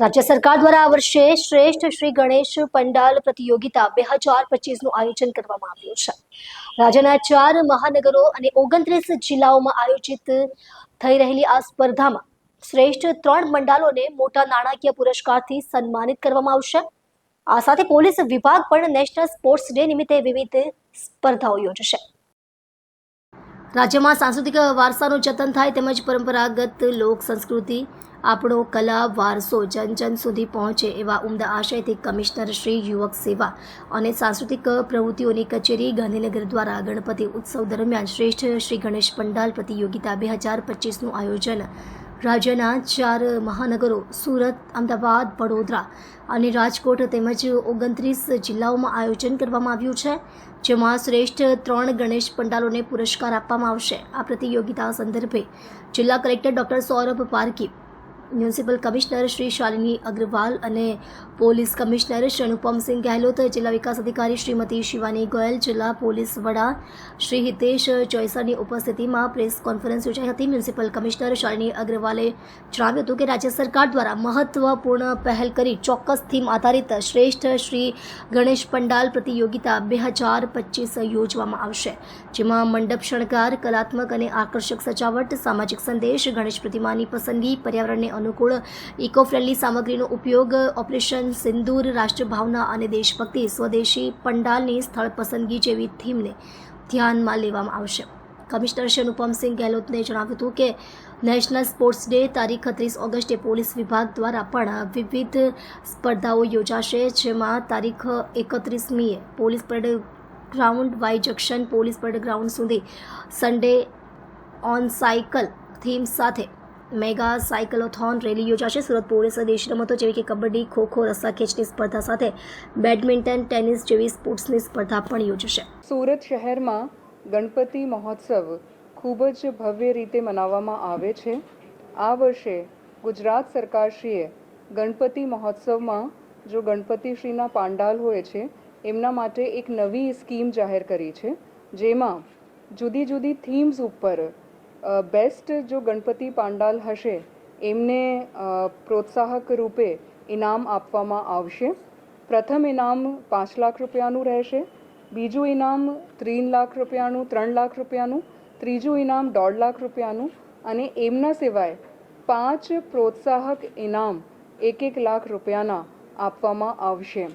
રાજ્ય સરકાર દ્વારા આ વર્ષે શ્રેષ્ઠ શ્રી ગણેશ પંડાલ પ્રતિયોગિતા બે હજાર પચીસનું આયોજન કરવામાં આવ્યું છે. રાજ્યના ચાર મહાનગરો અને ઓગણત્રીસ જિલ્લાઓમાં આયોજિત થઈ રહેલી આ સ્પર્ધામાં શ્રેષ્ઠ ત્રણ મંડાલોને મોટા નાણાકીય પુરસ્કારથી સન્માનિત કરવામાં આવશે. આ સાથે પોલીસ વિભાગ પણ નેશનલ સ્પોર્ટ્સ ડે નિમિત્તે વિવિધ સ્પર્ધાઓ યોજશે. રાજ્યમાં સાંસ્કૃતિક વારસાનું જતન થાય તેમજ પરંપરાગત લોક સંસ્કૃતિ, આપણો કલા વારસો જન જન સુધી પહોંચે એવા ઉમદા આશયથી કમિશનર શ્રી યુવક સેવા અને સાંસ્કૃતિક પ્રવૃત્તિઓની કચેરી ગાંધીનગર દ્વારા ગણપતિ ઉત્સવ દરમિયાન શ્રેષ્ઠ શ્રી ગણેશ પંડાલ પ્રતિયોગિતા બે હજાર પચીસનું આયોજન રાજ્યના ચાર મહાનગરો, સુરત, અમદાવાદ, વડોદરા અને રાજકોટ તેમજ ઓગણત્રીસ જિલ્લાઓમાં આયોજન કરવામાં આવ્યું છે, જેમાં શ્રેષ્ઠ ત્રણ ગણેશ પંડાલોને પુરસ્કાર આપવામાં આવશે. આ પ્રતિયોગિતા સંદર્ભે જિલ્લા collector doctor Saurabh Parki municipal commissioner Shri Shalini Agrawal અને પોલીસ કમિશનર શ્રી અનુપમસિંહ ગહેલોત, જિલ્લા વિકાસ અધિકારી શ્રીમતી શિવાની ગોયલ, જિલ્લા પોલીસ વડા શ્રી હિતેશ ચોઈસરની ઉપસ્થિતિમાં પ્રેસ કોન્ફરન્સ યોજાઈ હતી. મ્યુનિસિપલ કમિશનર શાલિની અગ્રવાલે જણાવ્યું હતું કે રાજ્ય સરકાર દ્વારા મહત્વપૂર્ણ પહેલ કરી ચોક્કસ થીમ આધારિત શ્રેષ્ઠ શ્રી ગણેશ પંડાલ પ્રતિયોગિતા બે હજાર પચીસ યોજવામાં આવશે, જેમાં મંડપ શણગાર, કલાત્મક અને આકર્ષક સજાવટ, સામાજિક સંદેશ, ગણેશ પ્રતિમાની પસંદગી, પર્યાવરણને અનુકૂળ ઇકો ફ્રેન્ડલી સામગ્રીનો ઉપયોગ, ઓપરેશન સિંદૂર, રાષ્ટ્રભાવના અને દેશભક્તિ, સ્વદેશી પંડાલની સ્થળ પસંદગી જેવી થીમને ધ્યાનમાં લેવામાં આવશે. કમિશનર શ્રી અનુપમસિંહ ગેહલોતને જણાવ્યું હતું કે નેશનલ સ્પોર્ટ્સ ડે તારીખ ત્રીસ ઓગસ્ટે પોલીસ વિભાગ દ્વારા પણ વિવિધ સ્પર્ધાઓ યોજાશે, જેમાં તારીખ એકત્રીસમીએ police parade ground Y junction police parade ground સુધી સન્ડે ઓન સાયકલ થીમ સાથે મેગા સાયકલોથોન રેલી યોજાશે. સુરત પોલીસ દેશી રમતો જેવી કે કબડ્ડી, ખોખો, રસ્સા ખેંચની સ્પર્ધા સાથે બેડમિન્ટન, ટેનિસ જેવી સ્પોર્ટ્સની સ્પર્ધા પણ યોજશે. સુરત શહેરમાં ગણપતિ મહોત્સવ ખૂબ જ ભવ્ય રીતે મનાવવામાં આવે છે. આ વર્ષે ગુજરાત સરકારશ્રીએ ગણપતિ મહોત્સવમાં જો ગણપતિશ્રીના પાંડાલ હોય છે, એમના માટે એક નવી સ્કીમ જાહેર કરી છે, જેમાં જુદી જુદી થીમ્સ ઉપર બેસ્ટ જો ગણપતિ પાંડાલ હશે, એમને પ્રોત્સાહક રૂપે ઇનામ આપવામાં આવશે. પ્રથમ ઇનામ પાંચ લાખ રૂપિયાનું રહેશે, બીજું ઇનામ ત્રણ લાખ રૂપિયાનું, ત્રણ લાખ રૂપિયાનું, ત્રીજું ઇનામ દોઢ લાખ રૂપિયાનું અને એમના સિવાય પાંચ પ્રોત્સાહક ઇનામ એક એક લાખ રૂપિયાના આપવામાં આવશે.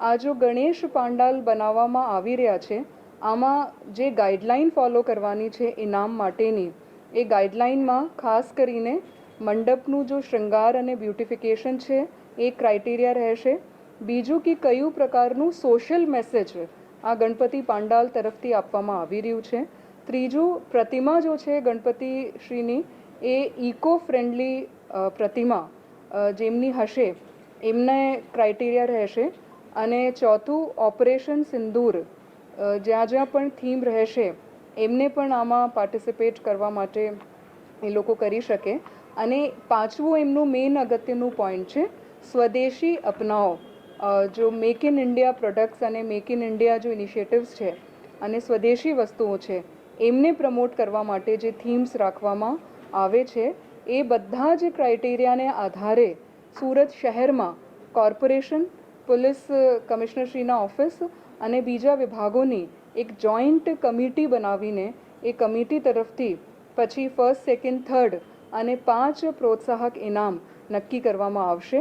આ જો ગણેશ પાંડાલ બનાવવામાં આવી રહ્યા છે આમાં જે ગાઈડલાઈન ફોલો કરવાની છે ઇનામ માટેની, એ ગાઈડલાઈનમાં ખાસ કરીને મંડપનું જો શૃંગાર અને બ્યુટિફિકેશન છે એ ક્રાઇટેરિયા રહેશે. બીજું કે કયું પ્રકારનું સોશિયલ મેસેજ આ ગણપતિ પાંડાલ તરફથી આપવામાં આવી રહ્યું છે. ત્રીજું, પ્રતિમા જો છે ગણપતિ શ્રીની એ ઇકો ફ્રેન્ડલી પ્રતિમા જેમની હશે, એમને ક્રાઇટેરિયા રહેશે. અને ચોથું, ઓપરેશન સિંદૂર. જ્યાં જ્યાં પણ થીમ રહેશે, એમને પણ આમાં પાર્ટિસિપેટ કરવા માટે એ લોકો કરી શકે. અને પાંચવું એમનું મેઇન અગત્યનું પોઈન્ટ છે, સ્વદેશી અપનાવો. જો મેક ઇન ઇન્ડિયા પ્રોડક્ટ્સ અને મેક ઇન ઇન્ડિયા જો ઇનિશિયેટિવ્સ છે, અને સ્વદેશી વસ્તુઓ છે, એમને પ્રમોટ કરવા માટે જે થીમ્સ રાખવામાં આવે છે, એ બધા જ ક્રાઇટેરિયાને આધારે સુરત શહેરમાં કોર્પોરેશન પોલીસ કમિશનરશ્રીના ઓફિસ અને બીજા વિભાગોની એક જોઈન્ટ કમિટી બનાવીને એ કમિટી તરફથી પછી ફર્સ્ટ સેકન્ડ થર્ડ અને પાંચ પ્રોત્સાહક ઇનામ નક્કી કરવામાં આવશે.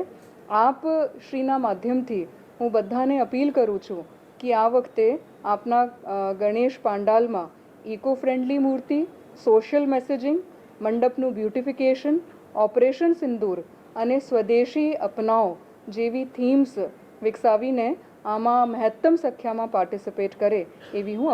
આપ શ્રીના માધ્યમથી હું બધાને અપીલ કરું છું કે આ વખતે આપના ગણેશ પાંડાલમાં ઇકો ફ્રેન્ડલી મૂર્તિ સોશિયલ મેસેજિંગ મંડપનું બ્યુટિફિકેશન ઓપરેશન સિંદૂર અને સ્વદેશી અપનાવ જેવી થીમ્સ વિકસાવીને આમાં મહત્તમ સંખ્યામાં પાર્ટિસિપેટ કરે એવી હું